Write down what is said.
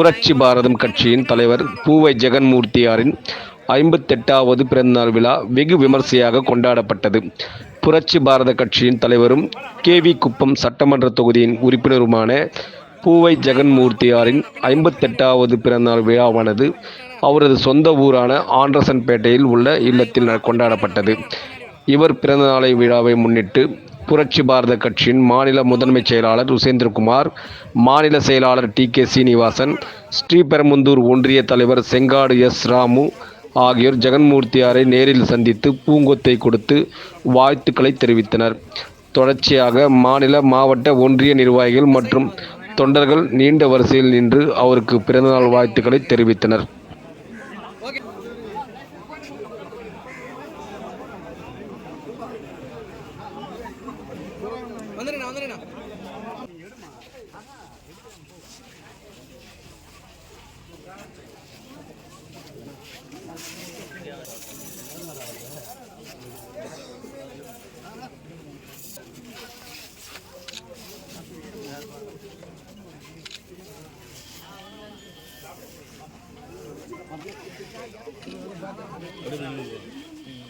புரட்சி பாரதம் கட்சியின் தலைவர் பூவை ஜெகன்மூர்த்தியாரின் ஐம்பத்தெட்டாவது பிறந்தநாள் விழா வெகு விமர்சையாக கொண்டாடப்பட்டது. புரட்சி பாரத கட்சியின் தலைவரும் கேவி குப்பம் சட்டமன்ற தொகுதியின் உறுப்பினருமான பூவை ஜெகன்மூர்த்தியாரின் ஐம்பத்தெட்டாவது பிறந்தநாள் விழாவானது அவரது சொந்த ஊரான ஆண்டர்சன்பேட்டையில் உள்ள இல்லத்தில் ந- கொண்டாடப்பட்டது. இவர் பிறந்தநாளை விழாவை முன்னிட்டு புரட்சி பாரத கட்சியின் மாநில முதன்மைச் செயலாளர் உசேந்திரகுமார் மாநில செயலாளர் டி கே சீனிவாசன் ஸ்ரீபெரும்புந்தூர் ஒன்றிய தலைவர் செங்காடு எஸ் ராமு ஆகியோர் ஜெகன்மூர்த்தியாரை நேரில் சந்தித்து பூங்கொத்தை கொடுத்து வாழ்த்துக்களை தெரிவித்தனர். தொடர்ச்சியாக மாநில மாவட்ட ஒன்றிய நிர்வாகிகள் மற்றும் தொண்டர்கள் நீண்ட வரிசையில் நின்று அவருக்கு பிறந்தநாள் வாழ்த்துக்களை தெரிவித்தனர். வந்துடுண்ணா வந்துடுண்ணா 어디 있는 거?